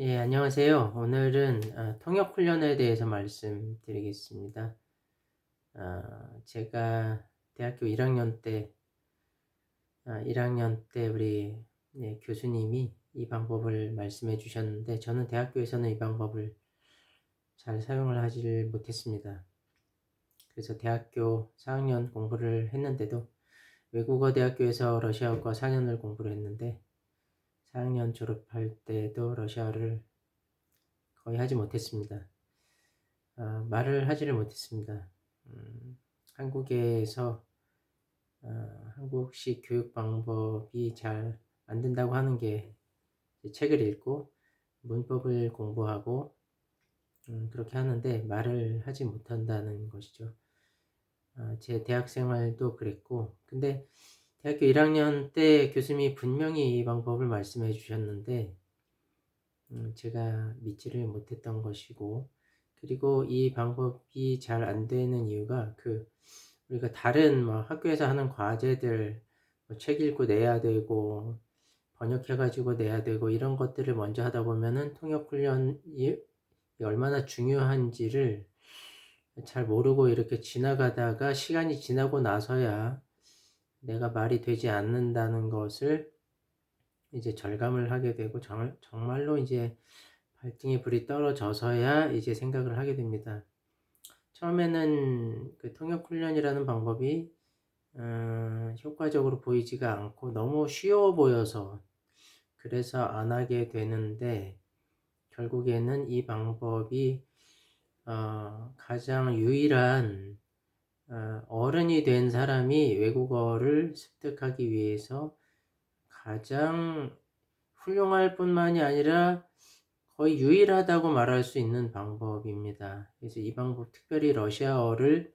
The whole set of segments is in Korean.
예, 안녕하세요. 오늘은 아, 통역 훈련에 대해서 말씀드리겠습니다. 아, 제가 대학교 1학년 때, 아, 1학년 때 우리 예, 교수님이 이 방법을 말씀해 주셨는데, 저는 대학교에서는 이 방법을 잘 사용을 하지 못했습니다. 그래서 대학교 4학년 공부를 했는데도 외국어 대학교에서 러시아어과 4년을 공부를 했는데, 4학년 졸업할 때도 러시아를 거의 하지 못했습니다. 아, 말을 하지를 못했습니다. 음, 한국에서 아, 한국식 교육 방법이 잘 안 된다고 하는 게 책을 읽고 문법을 공부하고 음, 그렇게 하는데 말을 하지 못한다는 것이죠. 아, 제 대학 생활도 그랬고 근데 대학교 1학년 때 교수님이 분명히 이 방법을 말씀해 주셨는데 음, 제가 믿지를 못했던 것이고 그리고 이 방법이 잘 안 되는 이유가 그 우리가 다른 뭐 학교에서 하는 과제들 뭐 책 읽고 내야 되고 번역해 가지고 내야 되고 이런 것들을 먼저 하다 보면은 통역 훈련이 얼마나 중요한지를 잘 모르고 이렇게 지나가다가 시간이 지나고 나서야 내가 말이 되지 않는다는 것을 이제 절감을 하게 되고 정, 정말로 이제 발등에 불이 떨어져서야 이제 생각을 하게 됩니다. 처음에는 그 통역 훈련이라는 방법이 음, 효과적으로 보이지가 않고 너무 쉬워 보여서 그래서 안 하게 되는데 결국에는 이 방법이 어, 가장 유일한 어, 어른이 된 사람이 외국어를 습득하기 위해서 가장 훌륭할 뿐만이 아니라 거의 유일하다고 말할 수 있는 방법입니다. 그래서 이 방법, 특별히 러시아어를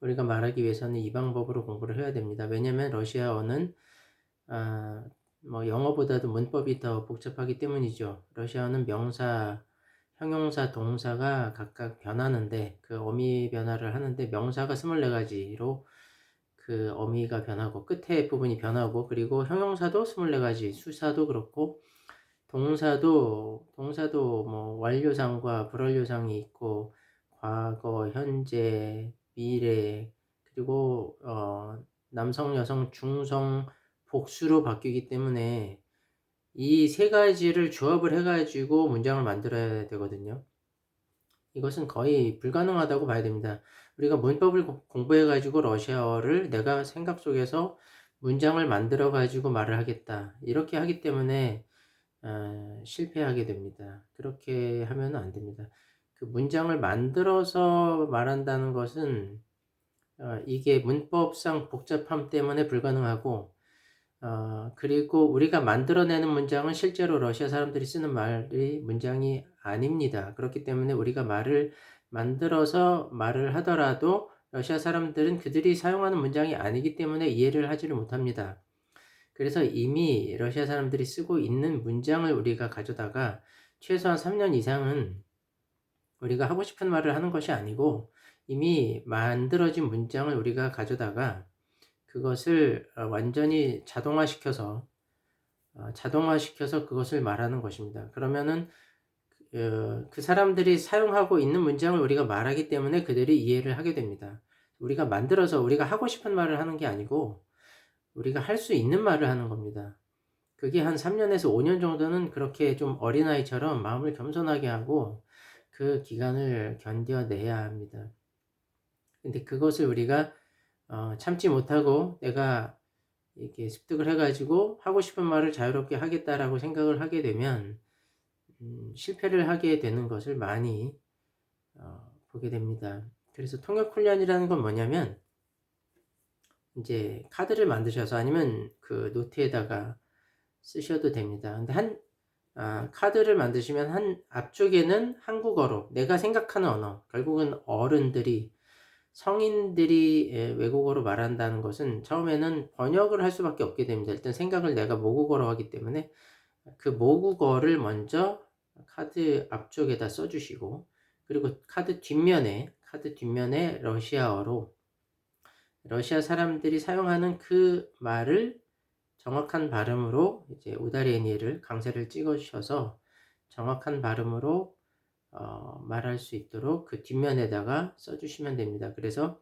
우리가 말하기 위해서는 이 방법으로 공부를 해야 됩니다. 왜냐하면 러시아어는 아, 뭐 영어보다도 문법이 더 복잡하기 때문이죠. 러시아어는 명사, 형용사, 동사가 각각 변하는데 그 어미 변화를 하는데 명사가 24가지로 그 어미가 변하고 끝에 부분이 변하고 그리고 형용사도 24가지, 수사도 그렇고 동사도 동사도 뭐 완료상과 불완료상이 있고 과거, 현재, 미래 그리고 어 남성, 여성, 중성, 복수로 바뀌기 때문에 이 세 가지를 조합을 해가지고 문장을 만들어야 되거든요. 이것은 거의 불가능하다고 봐야 됩니다. 우리가 문법을 공부해가지고 러시아어를 내가 생각 속에서 문장을 만들어가지고 말을 하겠다. 이렇게 하기 때문에 어, 실패하게 됩니다. 그렇게 하면 안 됩니다. 그 문장을 만들어서 말한다는 것은 어, 이게 문법상 복잡함 때문에 불가능하고 어, 그리고 우리가 만들어내는 문장은 실제로 러시아 사람들이 쓰는 말이 문장이 아닙니다. 그렇기 때문에 우리가 말을 만들어서 말을 하더라도 러시아 사람들은 그들이 사용하는 문장이 아니기 때문에 이해를 하지를 못합니다. 그래서 이미 러시아 사람들이 쓰고 있는 문장을 우리가 가져다가 최소한 3년 이상은 우리가 하고 싶은 말을 하는 것이 아니고 이미 만들어진 문장을 우리가 가져다가 그것을 어, 완전히 자동화시켜서 어, 자동화시켜서 그것을 말하는 것입니다. 그러면은 그, 그 사람들이 사용하고 있는 문장을 우리가 말하기 때문에 그들이 이해를 하게 됩니다. 우리가 만들어서 우리가 하고 싶은 말을 하는 게 아니고 우리가 할 수 있는 말을 하는 겁니다. 그게 한 3년에서 5년 정도는 그렇게 좀 어린아이처럼 마음을 겸손하게 하고 그 기간을 견뎌내야 합니다. 근데 그것을 우리가 어, 참지 못하고 내가 이렇게 습득을 해가지고 하고 싶은 말을 자유롭게 하겠다라고 생각을 하게 되면 음, 실패를 하게 되는 것을 많이 어, 보게 됩니다. 그래서 통역 훈련이라는 건 뭐냐면 이제 카드를 만드셔서 아니면 그 노트에다가 쓰셔도 됩니다. 근데 한 아, 카드를 만드시면 한 앞쪽에는 한국어로 내가 생각하는 언어 결국은 어른들이 성인들이 예, 외국어로 말한다는 것은 처음에는 번역을 할 수밖에 없게 됩니다. 일단 생각을 내가 모국어로 하기 때문에 그 모국어를 먼저 카드 앞쪽에다 써주시고 그리고 카드 뒷면에 카드 뒷면에 러시아어로 러시아 사람들이 사용하는 그 말을 정확한 발음으로 이제 우다리에니를 강세를 찍어 주셔서 정확한 발음으로 어, 말할 수 있도록 그 뒷면에다가 써주시면 됩니다. 그래서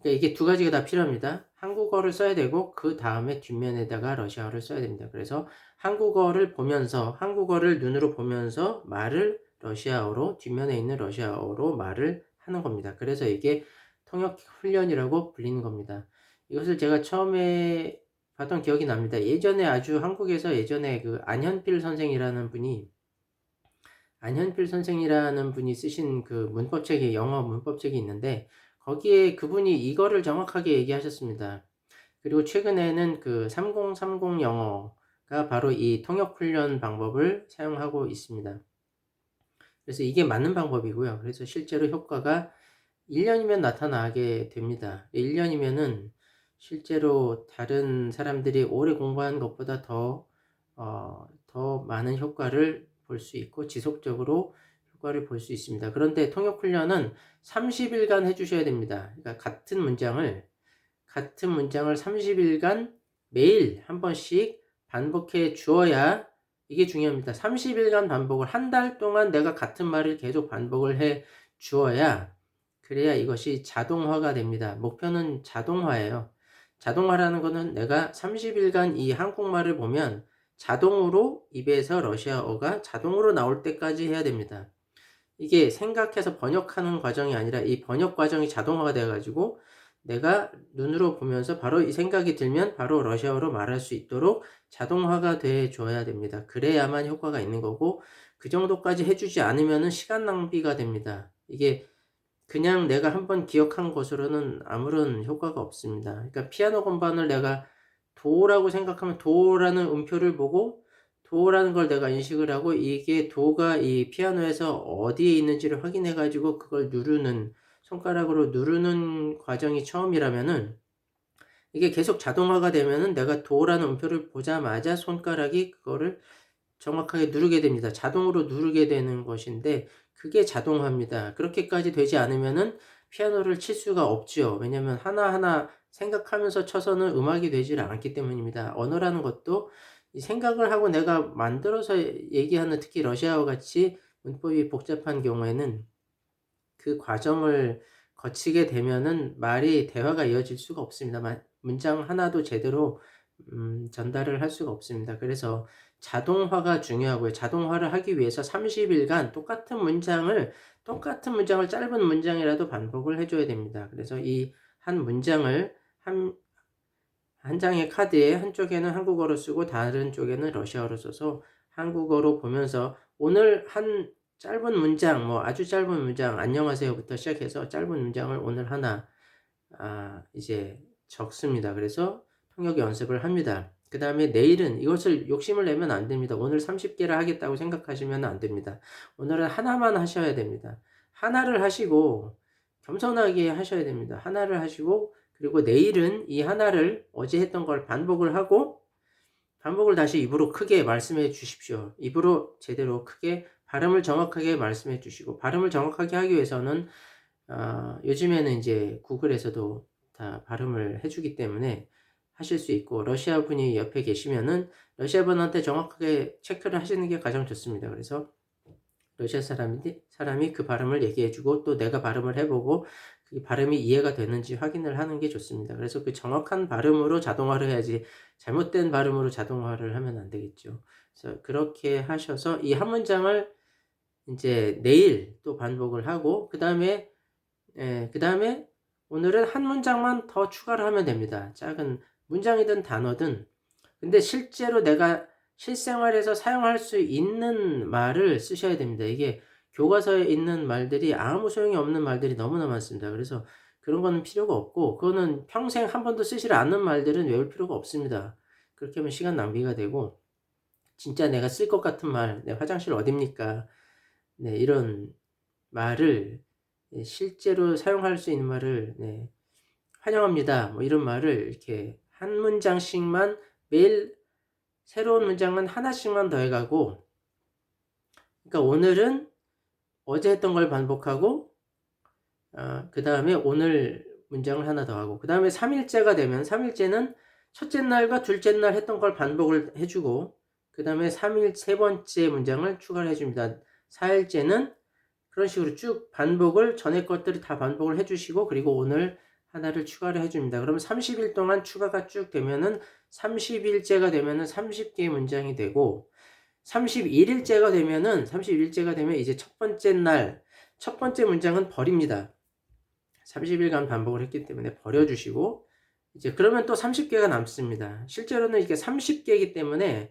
그러니까 이게 두 가지가 다 필요합니다. 한국어를 써야 되고 그 다음에 뒷면에다가 러시아어를 써야 됩니다. 그래서 한국어를 보면서 한국어를 눈으로 보면서 말을 러시아어로 뒷면에 있는 러시아어로 말을 하는 겁니다. 그래서 이게 통역 훈련이라고 불리는 겁니다. 이것을 제가 처음에 봤던 기억이 납니다. 예전에 아주 한국에서 예전에 그 안현필 선생이라는 분이 안현필 선생이라는 분이 쓰신 그 문법책이 영어 문법책이 있는데 거기에 그분이 이거를 정확하게 얘기하셨습니다. 그리고 최근에는 그 3030 영어가 바로 이 통역 훈련 방법을 사용하고 있습니다. 그래서 이게 맞는 방법이고요. 그래서 실제로 효과가 1년이면 나타나게 됩니다. 1년이면은 실제로 다른 사람들이 오래 공부한 것보다 더, 어, 더 많은 효과를 볼 수 있고 지속적으로 효과를 볼 수 있습니다. 그런데 통역 훈련은 30일간 해주셔야 됩니다. 그러니까 같은 문장을, 같은 문장을 30일간 매일 한 번씩 반복해 주어야 이게 중요합니다. 30일간 반복을 한 달 동안 내가 같은 말을 계속 반복을 해 주어야 그래야 이것이 자동화가 됩니다. 목표는 자동화예요. 자동화라는 것은 내가 30일간 이 한국말을 보면 자동으로 입에서 러시아어가 자동으로 나올 때까지 해야 됩니다. 이게 생각해서 번역하는 과정이 아니라 이 번역 과정이 자동화가 돼가지고 내가 눈으로 보면서 바로 이 생각이 들면 바로 러시아어로 말할 수 있도록 자동화가 돼 줘야 됩니다. 그래야만 효과가 있는 거고 그 정도까지 해주지 않으면 시간 낭비가 됩니다. 이게 그냥 내가 한번 기억한 것으로는 아무런 효과가 없습니다. 그러니까 피아노 건반을 내가 도라고 생각하면 도라는 음표를 보고 도라는 걸 내가 인식을 하고 이게 도가 이 피아노에서 어디에 있는지를 확인해 가지고 그걸 누르는 손가락으로 누르는 과정이 처음이라면은 이게 계속 자동화가 되면은 내가 도라는 음표를 보자마자 손가락이 그거를 정확하게 누르게 됩니다. 자동으로 누르게 되는 것인데 그게 자동화입니다. 그렇게까지 되지 않으면은 피아노를 칠 수가 없죠. 왜냐면 하나하나 생각하면서 쳐서는 음악이 되질 않기 때문입니다. 언어라는 것도 이 생각을 하고 내가 만들어서 얘기하는 특히 러시아어 같이 문법이 복잡한 경우에는 그 과정을 거치게 되면은 말이 대화가 이어질 수가 없습니다. 문장 하나도 제대로 음, 전달을 할 수가 없습니다. 그래서 자동화가 중요하고요. 자동화를 하기 위해서 30일간 똑같은 문장을 똑같은 문장을 짧은 문장이라도 반복을 해줘야 됩니다. 그래서 이 한 문장을 한, 한 장의 카드에 한쪽에는 한국어로 쓰고 다른 쪽에는 러시아어로 써서 한국어로 보면서 오늘 한 짧은 문장, 뭐 아주 짧은 문장, 안녕하세요부터 시작해서 짧은 문장을 오늘 하나 아, 이제 적습니다. 그래서 통역 연습을 합니다. 그 다음에 내일은 이것을 욕심을 내면 안 됩니다. 오늘 30개를 하겠다고 생각하시면 안 됩니다. 오늘은 하나만 하셔야 됩니다. 하나를 하시고 겸손하게 하셔야 됩니다. 하나를 하시고 그리고 내일은 이 하나를 어제 했던 걸 반복을 하고 반복을 다시 입으로 크게 말씀해 주십시오. 입으로 제대로 크게 발음을 정확하게 말씀해 주시고 발음을 정확하게 하기 위해서는 어, 요즘에는 이제 구글에서도 다 발음을 해주기 때문에 하실 수 있고 러시아 분이 옆에 계시면은 러시아 분한테 정확하게 체크를 하시는 게 가장 좋습니다. 그래서 러시아 사람이 사람이 그 발음을 얘기해주고 또 내가 발음을 해보고 그 발음이 이해가 되는지 확인을 하는 게 좋습니다. 그래서 그 정확한 발음으로 자동화를 해야지 잘못된 발음으로 자동화를 하면 안 되겠죠. 그래서 그렇게 하셔서 이 한 문장을 이제 내일 또 반복을 하고 그 다음에 예, 그 다음에 오늘은 한 문장만 더 추가를 하면 됩니다. 작은 문장이든 단어든 근데 실제로 내가 실생활에서 사용할 수 있는 말을 쓰셔야 됩니다. 이게 교과서에 있는 말들이 아무 소용이 없는 말들이 너무나 많습니다. 그래서 그런 거는 필요가 없고 그거는 평생 한 번도 쓰지 않는 말들은 외울 필요가 없습니다. 그렇게 하면 시간 낭비가 되고 진짜 내가 쓸 것 같은 말, 내 화장실 어딥니까? 네, 이런 말을 실제로 사용할 수 있는 말을 네, 환영합니다. 뭐 이런 말을 이렇게 한 문장씩만 매일 새로운 문장은 하나씩만 더해가고 그러니까 오늘은 어제 했던 걸 반복하고 어, 그 다음에 오늘 문장을 하나 더 하고 그 다음에 3일째가 되면 3일째는 첫째 날과 둘째 날 했던 걸 반복을 해주고 그 다음에 3일 세 번째 문장을 추가를 해줍니다. 4일째는 그런 식으로 쭉 반복을 전에 것들을 다 반복을 해주시고 그리고 오늘 하나를 추가를 해줍니다. 그러면 30일 동안 추가가 쭉 되면은 30일째가 되면은 30개의 문장이 되고 31일째가 되면은 31일째가 되면 이제 첫 번째 날 첫 번째 문장은 버립니다. 30일간 반복을 했기 때문에 버려 주시고 이제 그러면 또 30개가 남습니다. 실제로는 이게 30개이기 때문에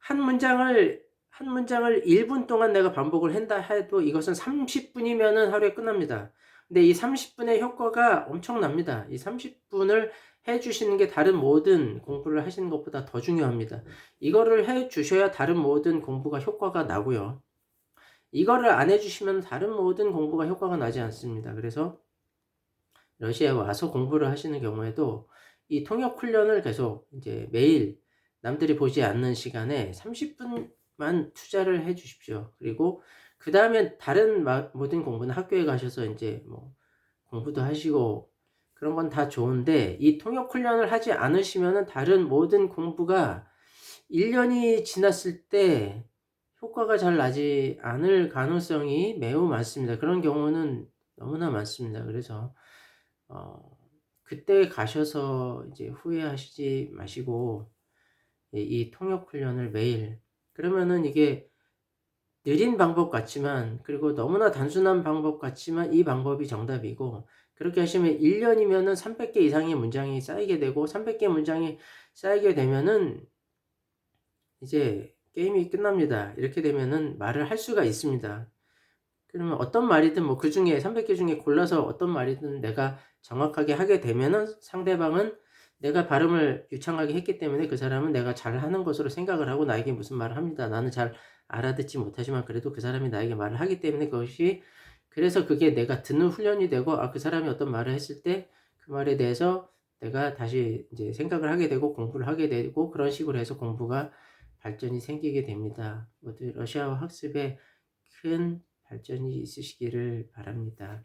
한 문장을 한 문장을 1분 동안 내가 반복을 한다 해도 이것은 30분이면은 하루에 끝납니다. 근데 이 30분의 효과가 엄청납니다. 이 30분을 해 주시는 게 다른 모든 공부를 하시는 것보다 더 중요합니다. 이거를 해 주셔야 다른 모든 공부가 효과가 나고요. 이거를 안 해 주시면 다른 모든 공부가 효과가 나지 않습니다. 그래서 러시아에 와서 공부를 하시는 경우에도 이 통역 훈련을 계속 이제 매일 남들이 보지 않는 시간에 30분만 투자를 해 주십시오. 그리고 그 다음에 다른 모든 공부는 학교에 가셔서 이제 뭐 공부도 하시고 그런 건 다 좋은데 이 통역 훈련을 하지 않으시면은 다른 모든 공부가 1년이 지났을 때 효과가 잘 나지 않을 가능성이 매우 많습니다. 그런 경우는 너무나 많습니다. 그래서 어, 그때 가셔서 이제 후회하시지 마시고 이 통역 훈련을 매일 그러면은 이게 느린 방법 같지만 그리고 너무나 단순한 방법 같지만 이 방법이 정답이고 그렇게 하시면 1년이면은 300개 이상의 문장이 쌓이게 되고 300개 문장이 쌓이게 되면은 이제 게임이 끝납니다. 이렇게 되면은 말을 할 수가 있습니다. 그러면 어떤 말이든 뭐 그 중에 300개 중에 골라서 어떤 말이든 내가 정확하게 하게 되면은 상대방은 내가 발음을 유창하게 했기 때문에 그 사람은 내가 잘 하는 것으로 생각을 하고 나에게 무슨 말을 합니다. 나는 잘 알아듣지 못하지만 그래도 그 사람이 나에게 말을 하기 때문에 그것이 그래서 그게 내가 듣는 훈련이 되고 아 그 사람이 어떤 말을 했을 때 그 말에 대해서 내가 다시 이제 생각을 하게 되고 공부를 하게 되고 그런 식으로 해서 공부가 발전이 생기게 됩니다. 모두 러시아어 학습에 큰 발전이 있으시기를 바랍니다.